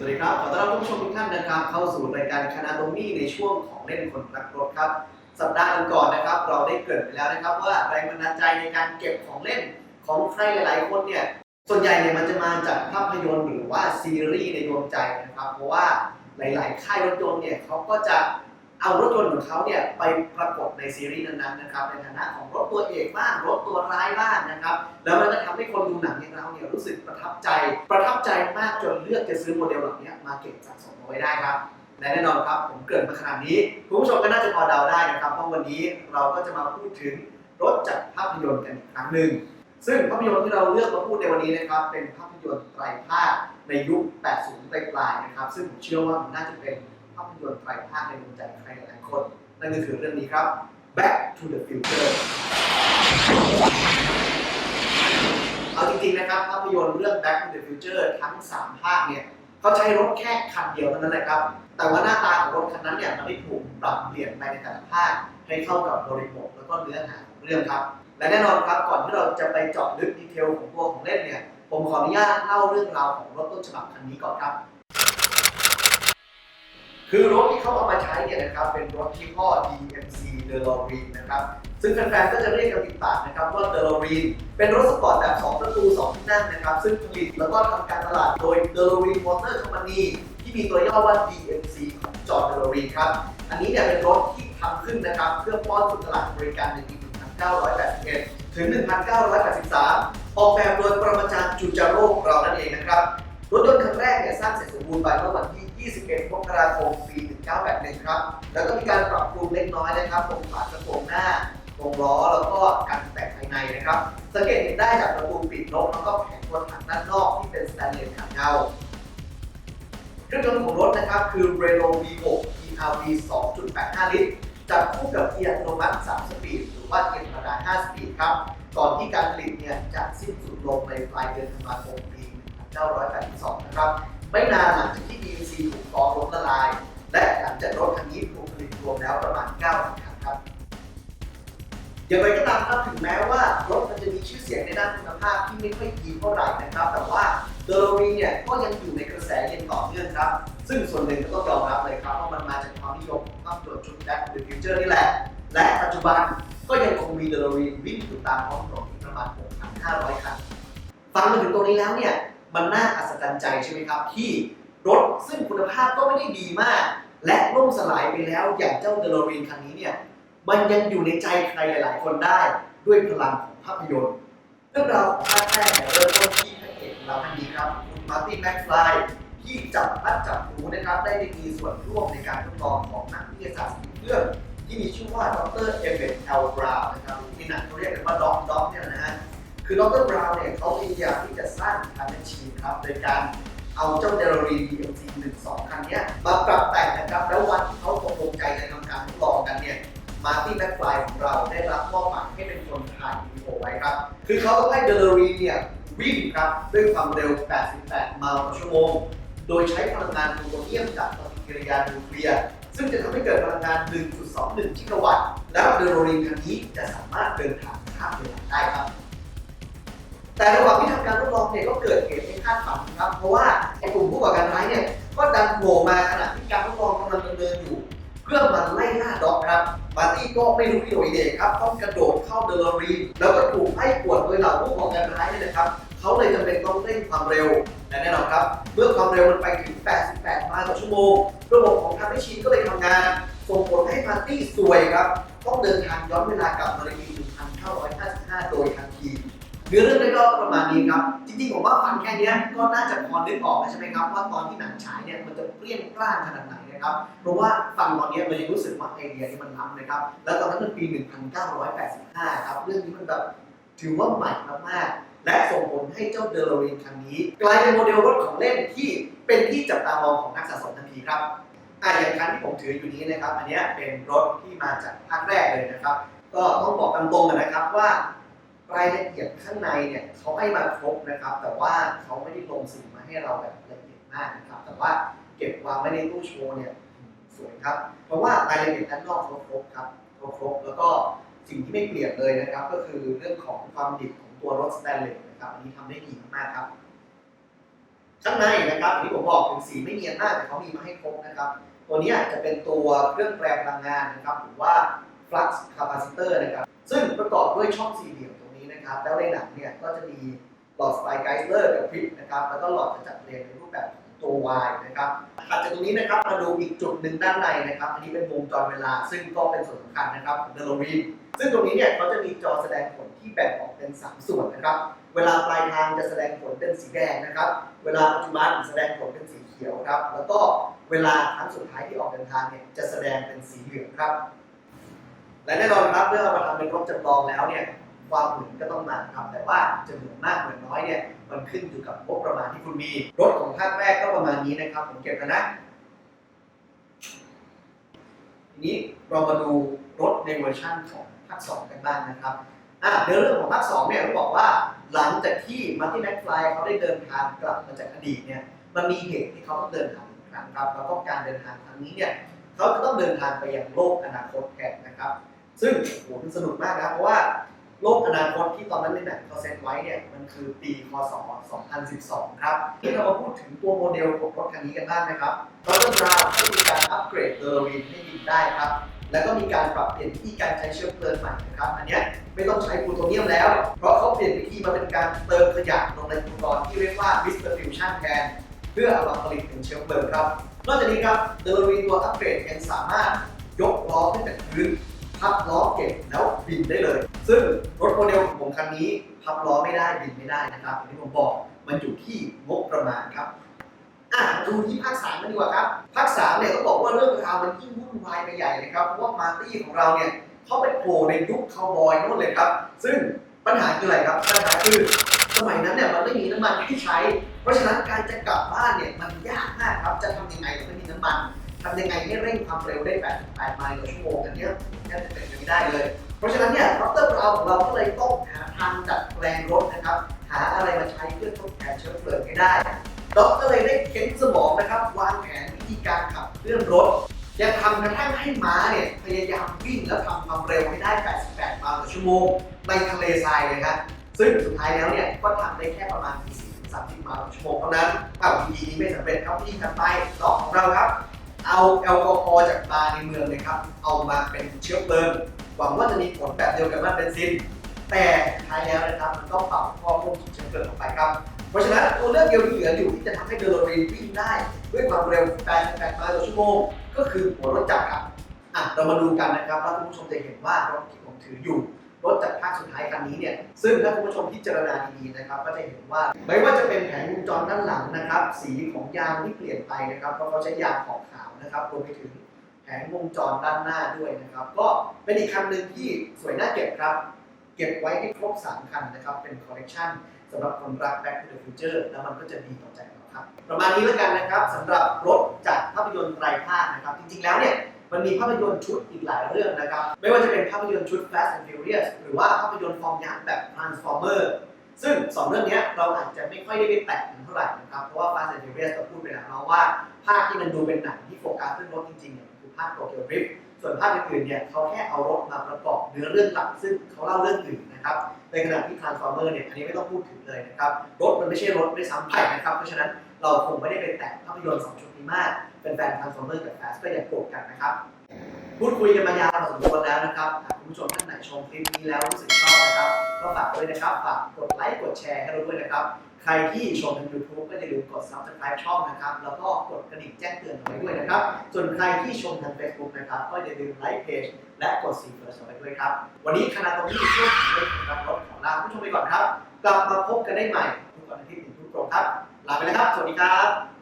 สวัสดีครับ ขอต้อนรับผู้ชมทุกท่านนะครับ เข้าสู่รายการคณะตรงนี้ในช่วงของเล่นคนรักรถครับ สัปดาห์ก่อนนะครับ เราได้เกริดไปแล้วนะครับ ว่าแรงบันดาลใจในการเก็บของเล่นของใครหลาย ๆ คนเนี่ย ส่วนใหญ่เนี่ยมันจะมาจากภาพยนตร์หรือว่าซีรีส์ในดวงใจนะครับ เพราะว่าหลาย ๆ ค่ายรถยนต์เนี่ยเขาก็จะ เอารถยนต์ของเขาเนี่ยไปปรากฏในซีรีส์นั้นๆนะครับในฐานะของรถตัวเอกบ้างรถตัวร้ายบ้างนะครับ แล้วมันก็ทำให้คนดูหนังอย่างเราเนี่ยรู้สึกประทับใจ ประทับใจมากจนเลือกจะซื้อโมเดลเหล่านี้มาเก็บสะสมเอาไว้ได้ครับและแน่นอนครับผมเกริดมาขนาดนี้คุณผู้ชมก็น่าจะพอเดาได้นะครับว่าวันนี้เราก็จะมาพูดถึงรถจากภาพยนตร์กันอีกครั้งหนึ่งซึ่งภาพยนตร์ที่เราเลือกมาพูดในวันนี้นะครับ เป็นภาพยนตร์ไตรภาคในยุค 80 ปลายๆนะครับ ซึ่งผมเชื่อว่ามันน่าจะเป็นาพยนตร์ไตรภาคในดวงใจใครหลายคน นั่นก็คือเรื่องนี้ครับ Back to the Future เอาจริงๆนะครับภาพยนตร์เรื่อง Back to the Future ทั้ง 3 ภาคเนี่ยเขาใช้รถแค่คันเดียวเท่านั้นแหละครับ แต่ว่าหน้าตาของรถคันนั้นเนี่ยมันได้ถูกปรับเปลี่ยนไปในแต่ละภาคให้เข้ากับบริบทแล้วก็เนื้อหาของเรื่องครับ และแน่นอนครับก่อนที่เราจะไปเจาะลึกดีเทลของตัวของเล่นเนี่ยผมขออนุญาตเล่าเรื่องราวของรถต้นฉบับคันนี้ก่อนครับ คือรถที่เขาเอามาใช้เนี่ยนะครับเป็นรถที่ห้อ DMC d e l o r e a n นะครับซึ่งแฟนๆก็จะเรียกกันติดปากนะครับว่า d e l o r e a n เป็นรถสปอร์ตแบบ 2 ประตู 2 ที่นั่งนะครับ ซึ่งผลิตแล้วก็ทำการตลาดโดย d e l o r e a n Motor Company ที่มีตัวย่อว่า DMC ของจอห์น d e l o r e a n ครับ อันนี้เนี่ยเป็นรถที่ทำขึ้นนะครับเพื่อป้อนสู่ตลาดบริการในปี 1981 ถึง 1983 ออกแบบโดยปรมาจารย์จูจาโร่ของเรานั่นเองนะครับรถยนต์คันแรกเนี่ยสร้างเสร็จสมบูรณ์ไปเมื่อวันที่21 มกราคม ปี 1981 ครับ แล้วก็มีการปรับปรุงเล็กน้อยนะครับตรงฝากระโปรงหน้าตรงล้อ แล้วก็การแต่งภายในนะครับ สังเกตเห็นได้จากประตูปิดลบแล้วก็แผงตัวถังด้านนอกที่เป็นสแตนเลสขัดเงาเครื่องยนต์ของรถนะครับ คือ Renault V6 ERV 2.85 ลิตร จับคู่กับเกียร์อัตโนมัติ 3 สปีด หรือว่าเกียร์ธรรมดา 5 สปีดครับ ก่อนที่การผลิตเนี่ยจะสิ้นสุดลงในปลายเดือนธันวาคมปี 1982 นะครับ ไม่นานหลังจากที่ DMC ถูกฟ้องล้มละลาย และหลังจากรถคันนี้ถูกผลิตรวมแล้วประมาณ9คันครับอย่างไรก็ตามครับถึงแม้ว่ารถมันจะมีชื่อเสียงในด้านคุณภาพที่ไม่ค่อยดีเท่าไหร่นะครับ แต่ว่าเดโลรีเนี่ยก็ยังอยู่ในกระแสย็นต่อเนื่องครับ ซึ่งส่วนหนึ่งก็ต้องยอมรับเลยครับว่ามันมาจากความนิยมของภาพยนตร์ชุด Back to the Future นี่แหละ และปัจจุบันก็ยังคงมีเดโลรีวิ่งอยู่ตามท้องถนนประมาณ6,500คันฟังมาถึงตรงนี้แล้วเนี่ย มันน่าอัศจรรย์ใจใช่ไหมครับ ที่รถซึ่งคุณภาพก็ไม่ได้ดีมาก และล่มสลายไปแล้วอย่างเจ้าเดลรีนคันนี้เนี่ยมันยังอยู่ในใจใครหลาย ๆ คนได้ด้วยพลังของภาพยนตร์เรื่องราวของภาคแรกเนี่ยเริ่มต้นที่พระเอกของเราท่านนี้ครับคุณมาร์ตี้แม็กฟลายที่จับพัดจับผูนะครับ ได้มีส่วนร่วมในการทดลองของนักวิทยาศาสตร์สิ่เรื่องที่มีชื่อว่าดรเอเบตเอลบราวน์นะครับหรือที่หนังเขาเรียกกันว่าด็อกด็อกเนี่ยนะฮะ คือดรบราวน์เนี่ยเขาพยายามที่จะสร้างคันแมชชีนครับโดยการเอาเจ้าเดลรี DMC 12คันนี้มาปรับแต่งนะครับ แล้ววันที่เขาตกลงใจในทำการทดลองกันเนี่ยมาร์ตี้แม็กฟของเราได้รับมอบหมายให้เป็นคนถ่ายวิดีโอไว้ครับ คือเขาต้องให้เดลรีเนี่ยวิ่งครับด้วยความเร็ว 88 ไมล์ต่อชั่วโมง โดยใช้พลังงานพลเนียมจากปฏิกิริยานิวเคลียร์ซึ่งจะทำให้เกิดพลังงาน 1.21 กิกะวัตต์ แล้วเดลรีคันนี้จะสามารถเดินทางข้ามเวลาได้ครับ แต่ระหว่างที่ทำการทดลองเนี่ยก็เกิดเหตุไม่คาดฝันครับเพราะว่าไอ้กลุ่มผู้ก่อการร้ายเนี่ยก็ดันโผล่มาขณะที่การทดลองกำลังดำเนินอยู่เพื่อมาไล่ล่าด็อกครับมาร์ตี้ก็ไม่รู้วิโดยเดชครับต้องกระโดดเข้าเดลอรีนแล้วก็ถูกไล่กวดโดยเหล่าผู้ก่อการร้ายนี่แหละครับเขาเลยจำเป็นต้องเร่งความเร็วและแน่นอนครับ เมื่อความเร็วมันไปถึง 88 ไมล์ต่อชั่วโมง ระบบของทางแมชชีนก็เลยทำงาน ส่งผลให้มาร์ตี้ซวยครับ ต้องเดินทางย้อนเวลากลับมาในปี 1955 โดยทันที เนื้อเรื่องก็ประมาณนี้ครับ จริงๆผมว่าฟังแค่นี้ก็น่าจะพอนึกออกแล้วใช่ไหมครับว่าตอนที่หนังฉายเนี่ยมันจะเปรี้ยงกล้านขนาดไหนนะครับ เพราะว่าฟังตอนนี้ยมันยังรู้สึกว่าไอเดียที่มันล้ำนะครับ แล้วตอนนั้นมันปี 1985 ครับ เรื่องนี้มันแบบถือว่าใหม่มากๆ และส่งผลให้เจ้าเดลโรนคันนี้ กลายเป็นโมเดลรถของเล่นที่เป็นที่จับตามองของนักสะสมทันทีครับอะอย่างคันที่ผมถืออยู่นี้นะครับ อันเนี้ยเป็นรถที่มาจากภาคแรกเลยนะครับ ก็ต้องบอกตามตรงกันนะครับว่า รายละเอียดข้างในเนี่ยเขาให้มาครบนะครับ แต่ว่าเขาไม่ได้ลงสีมาให้เราแบบละเอียดมากนะครับ แต่ว่าเก็บวางไว้ในตู้โชว์เนี่ยสวยครับ เพราะว่ารายละเอียดด้านนอกเขาครบครับเขาครบ แล้วก็สิ่งที่ไม่เปลี่ยนเลยนะครับ ก็คือเรื่องของความดิบของตัวรถสแตนเลสนะครับ อันนี้ทำได้ดีมากๆครับ ข้างในนะครับอย่างที่ผมบอกถึงสีไม่เนียนมากแต่เขามีมาให้ครบนะครับ ตัวนี้จะเป็นตัวเครื่องแปลพลังงานนะครับหรือว่า flux capacitor นะครับ ซึ่งประกอบด้วยช่องสี่เหลี่ยมตรง นะครับ แล้วในหนังเนี่ยก็จะมีหลอดสไฟไกด์เลอร์กับพริบนะครับ แล้วก็หลอดจะจัดเรียงในรูปแบบตัว Y นะครับถัดจากตรงนี้นะครับมาดูอีกจุดหนึ่งด้านในนะครับ อันนี้เป็นวงจรเวลา ซึ่งก็เป็นส่วนสำคัญนะครับของเดลรีนซึ่งตรงนี้เนี่ยเขาจะมีจอแสดงผลที่แบ่งออกเป็นสามส่วนนะครับ เวลาปลายทางจะแสดงผลเป็นสีแดงนะครับ เวลาปัจจุบันแสดงผลเป็นสีเขียวครับ แล้วก็เวลาครั้งสุดท้ายที่ออกเดินทางเนี่ยจะแสดงเป็นสีเหลืองครับ และแน่นอนครับเมื่อเอามาทำเป็นรถจำลองแล้วเนี่ย ความเหมือนก็ต้องมาครับ แต่ว่าจะเหมือนมากเหมือนน้อยเนี่ยมันขึ้นอยู่กับงบประมาณที่คุณมี รถของภาคแรกก็ประมาณนี้นะครับผมเก็บนะทีนี้เรามาดูรถในเวอร์ชั่นของภาค 2 กันบ้างนะครับอะเรื่องของภาค 2 เนี่ยต้องบอกว่าหลังจากที่มาร์ตินแม็กฟลายเขาได้เดินทางกลับมาจากอดีตเนี่ยมันมีเหตุที่เขาต้องเดินทางอีกครั้งครับแล้วก็การเดินทางครั้งนี้เนี่ยเขาจะต้องเดินทางไปยังโลกอนาคตแทนนะครับ ซึ่งโอ้โหมันสนุกมากนะเพราะว่า โลกอนาคตที่ตอนนั้นในหนังเขาเซตไว้เนี่ยมันคือปีคศ2012 ครับที่เรามาพูดถึงตัวโมเดลของรถคันนี้กันบ้างนะครับรถบราวน์ได้มีการอัปเกรดเดอร์วินให้บินได้ครับแล้วก็มีการปรับเปลี่ยนวิธีการใช้เชื้อเพลิงใหม่นะครับอันนี้ไม่ต้องใช้พลูโตเนียมแล้ว เพราะเขาเปลี่ยนวิธีมาเป็นการเติมขยะลงในอุปกรณ์ที่เรียกว่า distribution แทนเพื่อเอามาผลิตเป็นเชื้อเพลิงครับนอกจากนี้ครับเดลวีตัวอัปเกรดยังสามารถยกล้อขึ้นจากพื้น พับล้อเก็บแล้วบินได้เลย ซึ่งรถโมเดลของผมคันนี้พับล้อไม่ได้บินไม่ได้นะครับอย่างที่ผมบอกมันอยู่ที่งบประมาณครับอะดูที่ภาคสามกันดีกว่าครับภาคสามเนี่ยต้องบอกว่าเรื่องราวมันยิ่งวุ่นวายไปใหญ่เลยครับเพราะว่ามาร์ตี้ของเราเนี่ยเขาไปโผล่ในยุคคาวบอยนู่นเลยครับ ซึ่งปัญหาคืออะไรครับ ปัญหาคือสมัยนั้นเนี่ยมันไม่มีน้ำมันให้ใช้ เพราะฉะนั้นการจะกลับบ้านเนี่ยมันยากมากครับจะทำยังไงถึงไม่มีน้ำมัน ทำยังไงให้เร่งความเร็วได้ 88 ไมล์ต่อชั่วโมงอันเนี้ยแทบจะเป็นไปไม่ได้เลย เพราะฉะนั้นเนี่ยดรบราวน์ของเราก็เลยต้องหาทางดัดแปลงรถนะครับ หาอะไรมาใช้เพื่อทดแทนเชื้อเพลิงให้ได้ด็อกก็เลยได้เค้นสมองนะครับ วางแผนวิธีการขับเคลื่อนรถยังทำกระทั่งให้ม้าเนี่ยพยายามวิ่งแล้วทำความเร็วให้ได้ 88 ไมล์ต่อชั่วโมงในทะเลทรายเลยครับซึ่งสุดท้ายแล้วเนี่ยก็ทำได้แค่ประมาณ 20-30 ไมล์ต่อชั่วโมงเท่านั้นเอาวิธีนี้ไม่สำเร็จครับวิธีถัดไปด็อกของเราครับ เอาแอลกอฮอล์จากบาร์ในเมืองเลยครับ เอามาเป็นเชื้อเพลิงหวังว่าจะมีผลแบบเดียวกับน้ำเบนซิน แต่ท้ายแล้วนะครับมันต้องปรับข้อควบคุมเชื้อเพลิงออกไปครับ เพราะฉะนั้นตัวเลือกเดียวที่เหลืออยู่ที่จะทำให้เดโลรีนวิ่งได้ ด้วยความเร็ว88ไมล์ต่อชั่วโมงก็คือหัวรถจักรครับอะเรามาดูกันนะครับว่าคุณผู้ชมจะเห็นว่ารถที่ผมถืออยู่ รถจากภาค สุดท้ายคันนี้เนี่ยซึ่งถ้าคุณผู้ชมพิจารณาดีๆนะครับ ก็จะเห็นว่าไม่ว่าจะเป็นแผงวงจรด้านหลังนะครับ สีของยางที่เปลี่ยนไปนะครับเพราะเขาใช้ยางขอบขาวนะครับรวมไปถึงแผงวงจรด้านหน้าด้วยนะครับ ก็เป็นอีกคันหนึ่งที่สวยน่าเก็บครับ เก็บไว้ให้ครบ 3 คันนะครับ เป็นคอลเลกชันสำหรับคนรัก Back to the Future แล้วมันก็จะดีต่อใจเราครับ ประมาณนี้แล้วกันนะครับสำหรับรถจากภาพยนตร์ไตรภาคนะครับ จริงๆแล้วเนี่ย มันมีภาพยนตร์ชุดอีกหลายเรื่องนะครับ ไม่ว่าจะเป็นภาพยนตร์ชุด Fast and Furious หรือว่าภาพยนตร์ฟอร์มยักษ์แบบ Transformer ซึ่งสองเรื่องนี้เราอาจจะไม่ค่อยได้ไปแตะกันเท่าไหร่นะครับ เพราะว่า Fast and Furious เราพูดไปแล้วเนาะว่า ภาคที่มันดูเป็นหนังที่โฟกัสเรื่องรถจริงๆเนี่ยคือภาคโตเกียวดริฟต์ส่วนภาคอื่นๆเนี่ยเขาแค่เอารถมาประกอบเนื้อเรื่องหลักซึ่งเขาเล่าเรื่องอื่นนะครับ ในขณะที่ Transformer เนี่ยอันนี้ไม่ต้องพูดถึงเลยนะครับรถมันไม่ใช่รถด้วยซ้ำไปนะครับเพราะฉะนั้น เราคงไม่ได้ไปแตะภาพยนตร์สองชุดนี้มากเป็นแฟน Transformer กับ Fast ก็อย่าโกรธกันนะครับ พูดคุยกันมายาวพอสมควรแล้วนะครับคุณผู้ชมท่านไหนชมคลิปนี้แล้วรู้สึกชอบนะครับก็ฝากด้วยนะครับฝากกดไลค์กดแชร์ให้เราด้วยนะครับ ใครที่ชมทาง YouTube ก็อย่าลืมกด Subscribe ช่องนะครับ แล้วก็กดกระดิ่งแจ้งเตือนเอาไว้ด้วยนะครับ ส่วนใครที่ชมทาง Facebook นะครับ ก็อย่าลืมไลค์เพจและกดสีเฟิร์สเอาไว้ด้วยครับ วันนี้คณะตรงนี้ช่วงเรื่องของการรถของลาคุณผู้ชมไปก่อนครับ กลับมาพบกันได้ใหม่ทุกวันอาทิตย์ถึงทุกตรครับ ลาไปแล้วครับ สวัสดีครับ